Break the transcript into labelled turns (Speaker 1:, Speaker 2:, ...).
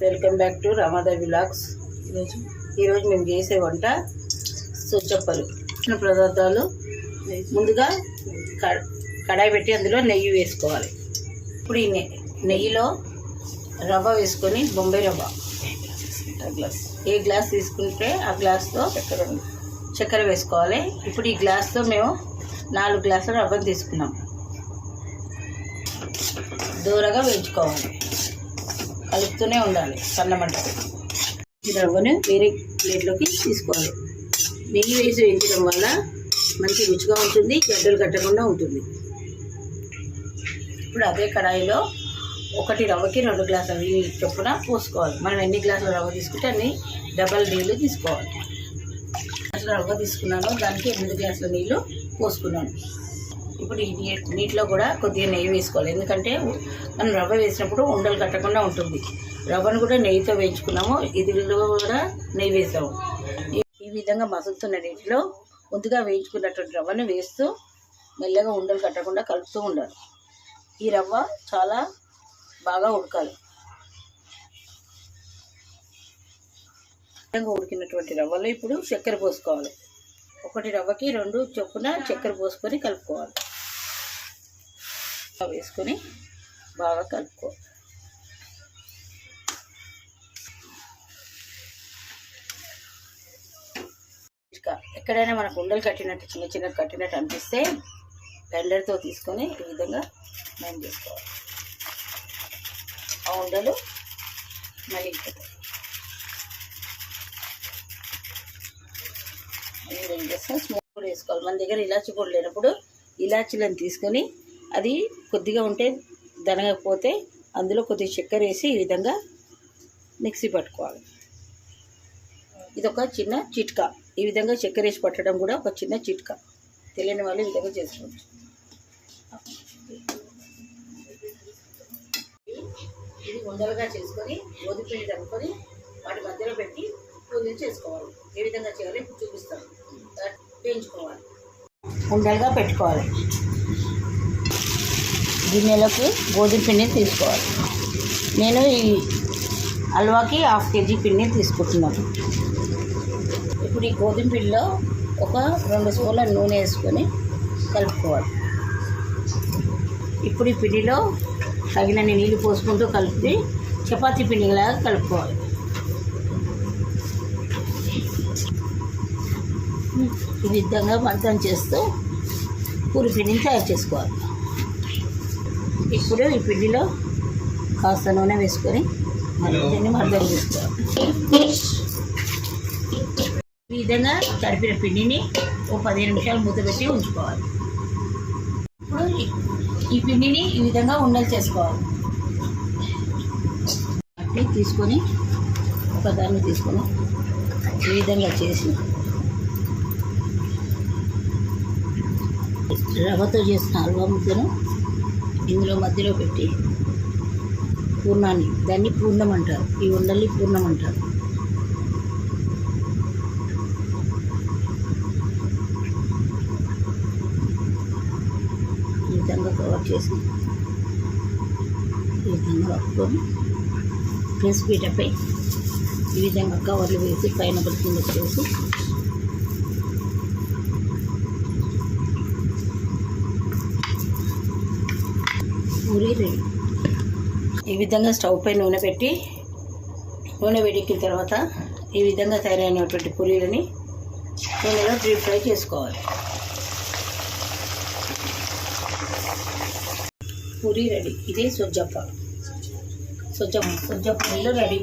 Speaker 1: Welcome back to Ramadevi vlogs. ఈరోజు ఈరోజు మేము చేసే వంట సుచ్చప్పలు. చిన్న పదార్థాలు. ముందుగా కడాయి పెట్టి అందులో నెయ్యి వేసుకోవాలి. ఇప్పుడు ఈ నెయ్యిలో రవ్వ వేసుకొని బొంబాయి రవ్వ. గ్లాస్ ఏ గ్లాస్ తీసుకుంటే ఆ గ్లాస్తో చక్కెర చక్కెర వేసుకోవాలి. ఇప్పుడు ఈ గ్లాస్తో మేము నాలుగు గ్లాసుల రవ్వను తీసుకున్నాం. దూరగా వేయించుకోవాలి. కలుపుతూనే ఉండాలి సన్నమంట ఈ రవ్వను వేరే ప్లేట్లోకి తీసుకోవాలి. నెయ్యి వేసి వేయించడం వల్ల మంచి రుచిగా ఉంటుంది గడ్డలు కట్టకుండా ఉంటుంది. ఇప్పుడు అదే కడాయిలో ఒకటి రవ్వకి రెండు గ్లాసుల నీళ్ళు చొప్పున పోసుకోవాలి. మనం ఎన్ని గ్లాసుల రవ్వ తీసుకుంటే అన్ని డబల్ నీళ్ళు తీసుకోవాలి. గ్లాసుల రవ్వ తీసుకున్నాను దానికి ఎనిమిది గ్లాసుల నీళ్ళు పోసుకున్నాను. ఇప్పుడు ఈ నీటిలో కూడా కొద్దిగా నెయ్యి వేసుకోవాలి. ఎందుకంటే మనం రవ్వ వేసినప్పుడు ఉండలు కట్టకుండా ఉంటుంది. రవ్వను కూడా నెయ్యితో వేయించుకున్నాము. ఇదిలో కూడా నెయ్యి వేసాము. ఈ- విధంగా మసులుతున్న నీటిలో ముందుగా వేయించుకున్నటువంటి రవ్వను వేస్తూ మెల్లగా ఉండలు కట్టకుండా కలుపుతూ ఉండాలి. ఈ రవ్వ చాలా బాగా ఉడకాలి. ఉడికినటువంటి రవ్వలో ఇప్పుడు చక్కెర పోసుకోవాలి. ఒకటి రవ్వకి రెండు చొప్పున చక్కెర పోసుకొని కలుపుకోవాలి. వేసుకొని బాగా కలుపుకోవాలి. ఎక్కడైనా మనకు ఉండలు కట్టినట్టు చిన్న చిన్న కట్టినట్టు అనిపిస్తే బ్లెండర్తో తీసుకొని ఈ విధంగా మేము చేసుకోవాలి. ఆ ఉండలు మళ్ళీ మళ్ళీ ఏం చేస్తాం స్మోక్ కూడా వేసుకోవాలి. మన దగ్గర ఇలాచి పొడి లేనప్పుడు ఇలాచీలను తీసుకొని అది కొద్దిగా ఉంటే దనగకపోతే అందులో కొద్దిగా చక్కెర వేసి ఈ విధంగా మిక్సీ పట్టుకోవాలి. ఇది ఒక చిన్న చిట్కా. ఈ విధంగా చక్కెర వేసి పట్టడం కూడా ఒక చిన్న చిట్కా. తెలియని వాళ్ళు ఈ విధంగా చేసుకోవచ్చు. ఇది ఉండలుగా చేసుకొని గోధుమ పిండి వాటి మధ్యలో పెట్టి చేసుకోవాలి. ఏ విధంగా చేయాలి ఇప్పుడు చూపిస్తాను. దాన్ని వేయించుకోవాలి ఉండలుగా పెట్టుకోవాలి. గిన్నెలోకి గోధుమ పిండిని తీసుకోవాలి. నేను ఈ హల్వాకి హాఫ్ కేజీ పిండిని తీసుకుంటున్నాను. ఇప్పుడు ఈ గోధుమ పిండిలో ఒక రెండు స్పూన్ల నూనె వేసుకొని కలుపుకోవాలి. ఇప్పుడు ఈ పిండిలో తగినన్ని నీళ్ళు పోసుకుంటూ కలిపి చపాతీ పిండిలాగా కలుపుకోవాలి. ఈ విధంగా మర్దం చేస్తూ పూరి పిండిని తయారు చేసుకోవాలి. ఇప్పుడు ఈ పిండిలో కాస్త నూనె వేసుకొని మళ్ళీ మర్దం చేసుకోవాలి. ఈ విధంగా తడిపిన పిండిని ఓ పదిహేను నిమిషాలు మూతపెట్టి ఉంచుకోవాలి. ఇప్పుడు ఈ- పిండిని ఈ విధంగా ఉండలు చేసుకోవాలి. తీసుకొని ఒక దాన్ని తీసుకొని ఈ విధంగా చేసి రవ్వతో చేసిన హల్వా ముద్దను ఇందులో మధ్యలో పెట్టి పూర్ణాన్ని దాన్ని పూర్ణం అంటారు. ఈ ఉండల్ని పూర్ణం అంటారు. ఈ విధంగా కవర్ చేసి ఈ విధంగా కప్పుకొని ప్రెస్ పీటపై ఈ విధంగా కవర్లు వేసి పైన కింద చేసి పూరి రెడీ. ఈ విధంగా స్టవ్ పై నూనె పెట్టి నూనె వేడెక్కిన తర్వాత ఈ విధంగా తయారైనటువంటి పూరీలని నూనెలో డీప్ ఫ్రై చేసుకోవాలి. పూరి రెడీ. ఇదే సొజ్జప్ప. సొజ్జ సొజ్జ పూరీలు రెడీ.